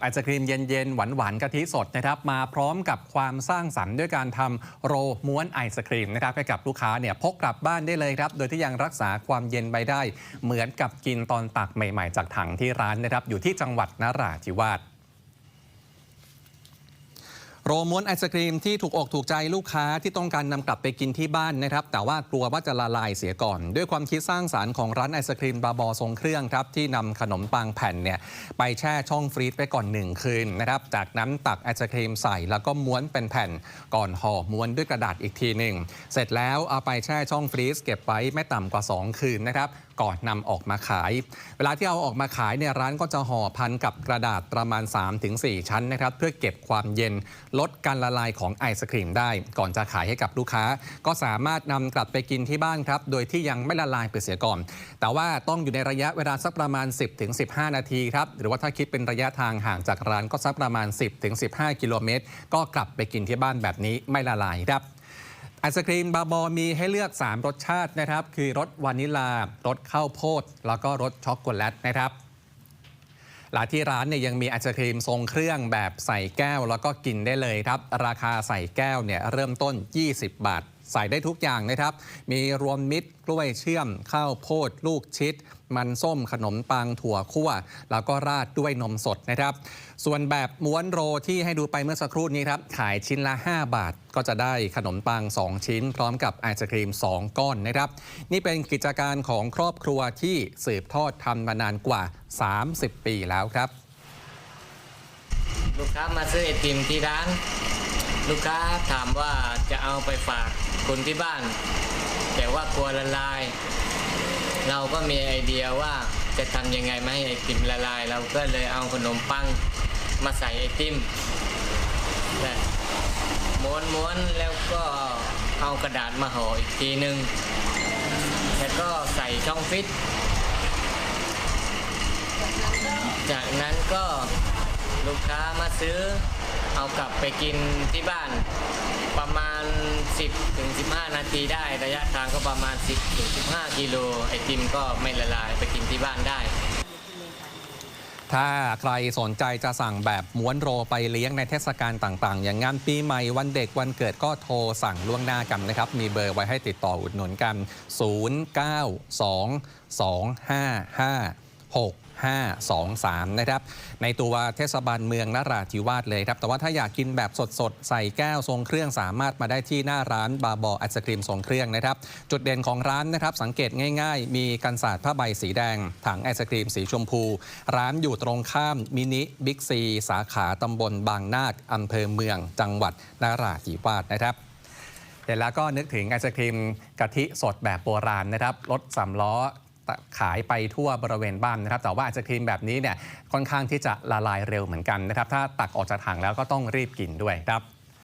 ไอศครีมเย็นๆ หวานๆกะทิสดนะครับมาพร้อมกับความสร้างสรรค์ด้วยการทำโรม้วนไอศครีมนะครับให้กับลูกค้าเนี่ยพกกลับบ้านได้เลยครับ โดยที่ยังรักษาความเย็นไปได้ เหมือนกับกินตอนตักใหม่ๆ จากถังที่ร้านนะครับอยู่ที่จังหวัดนราธิวาส รม้วนไอศครีมที่ถูกอกถูกใจลูกค้าที่ต้องการนำกลับไปกินที่บ้านนะครับ แต่ว่ากลัวว่าจะละลายเสียก่อน ด้วยความคิดสร้างสารรค์ของร้านไอศครีมบาบอทรงเครื่องครับที่นำขนมปังแผ่นเนี่ยไปแช่ช่องฟรีซไปก่อนหนึ่งคืนนะครับจากนั้นตักไอศครีมใส่แล้วก็ม้วนเป็นแผ่นก่อนห่อม้วนด้วยกระดาษอีกทีหนึ่งเสร็จแล้วเอาไปแช่ช่องฟรีซเก็บไว้ไม่ต่ำกว่า 2 คืนนะครับก่อนนำออกมาขาย เวลาที่เอาออกมาขายเนี่ยร้านก็จะห่อพันกับกระดาษประมาณ 3-4 ชั้นนะครับเพื่อเก็บความเย็นลดการละลายของไอศครีมได้ ก่อนจะขายให้กับลูกค้า ก็สามารถนำกลับไปกินที่บ้านครับ โดยที่ยังไม่ละลายไปเสียก่อน แต่ว่าต้องอยู่ในระยะเวลาสักประมาณ 10-15 นาทีครับ หรือว่าถ้าคิดเป็นระยะทางห่างจากร้านก็สักประมาณ 10-15 กิโลเมตร ก็กลับไปกินที่บ้านแบบนี้ไม่ละลายครับไอศครีมบาบอมีให้เลือก 3 รสชาตินะครับ คือรสวานิลารสข้าวโพด แล้วก็รสช็อกโกแลตนะครับ หลายที่ร้านเนี่ยยังมีไอศครีมทรงเครื่องแบบใส่แก้ว แล้วก็กินได้เลยครับ ราคาใส่แก้วเนี่ยเริ่มต้น 20 บาท ใส่ได้ทุกอย่างนะครับ มีรวมมิตรกล้วยเชื่อม ข้าวโพด ลูกชิด มันส้มขนมปังถั่วคั่ว แล้วก็ราดด้วยนมสดนะครับ ส่วนแบบม้วนโรที่ให้ดูไปเมื่อสักครู่นี้ครับขายชิ้นละ 5 บาท ก็จะได้ขนมปัง 2 ชิ้น พร้อมกับไอศครีม 2 ก้อนนะครับ นี่เป็นกิจการของครอบครัวที่สืบทอดทำมานานกว่า 30 ปีแล้วครับ ลูกค้ามาซื้อไอติมที่ร้าน ลูกค้าถามว่าจะเอาไปฝากคนที่บ้าน แต่ว่ากลัวละลาย เราก็มีไอเดียว่าจะทำยังไงไม่ให้ไอติมละลาย เราก็เลยเอาขนมปังมาใส่ไอติมและม้วนม้วนๆแล้วก็เอากระดาษมาห่ออีกทีหนึ่งแล้วก็ใส่ช่องฟิต จากนั้นก็ลูกค้ามาซื้อ เอากลับไปกินที่บ้าน ประมาณ 10ถึง15 นาทีได้ ระยะทางก็ประมาณ 10ถึง15 กิโลไอติมก็ไม่ละลายไปกินที่บ้านได้ถ้าใครสนใจจะสั่งแบบม้วนโรไปเลี้ยงในเทศกาลต่างๆ อย่างงานปีใหม่วันเด็กวันเกิดก็โทรสั่งล่วงหน้ากันนะครับ มีเบอร์ไว้ให้ติดต่ออุดหนุนกัน 092255 6 5 2 3 นะครับ ในตัวเทศบาลเมืองนราธิวาสเลยครับ แต่ว่าถ้าอยากกินแบบสดๆ ใส่แก้วทรงเครื่องสามารถมาได้ที่หน้าร้านบาบอไอศครีมทรงเครื่องนะครับ จุดเด่นของร้านนะครับ สังเกตง่ายๆ มีกันศาสตร์ผ้าใบสีแดง ถังไอศครีมสีชมพู ร้านอยู่ตรงข้ามมินิบิ๊กซีสาขาตำบลบางนาคอำเภอเมือง จังหวัดนราธิวาสนะครับเห็นแล้วก็นึกถึงไอศครีมกะทิสดแบบโบราณนะครับรถสามล้อ ขายไปทั่วบริเวณบ้านนะครับ แต่ว่าไอศครีมแบบนี้เนี่ยค่อนข้างที่จะละลายเร็วเหมือนกันนะครับ ถ้าตักออกจากถังแล้วก็ต้องรีบกินด้วยครับ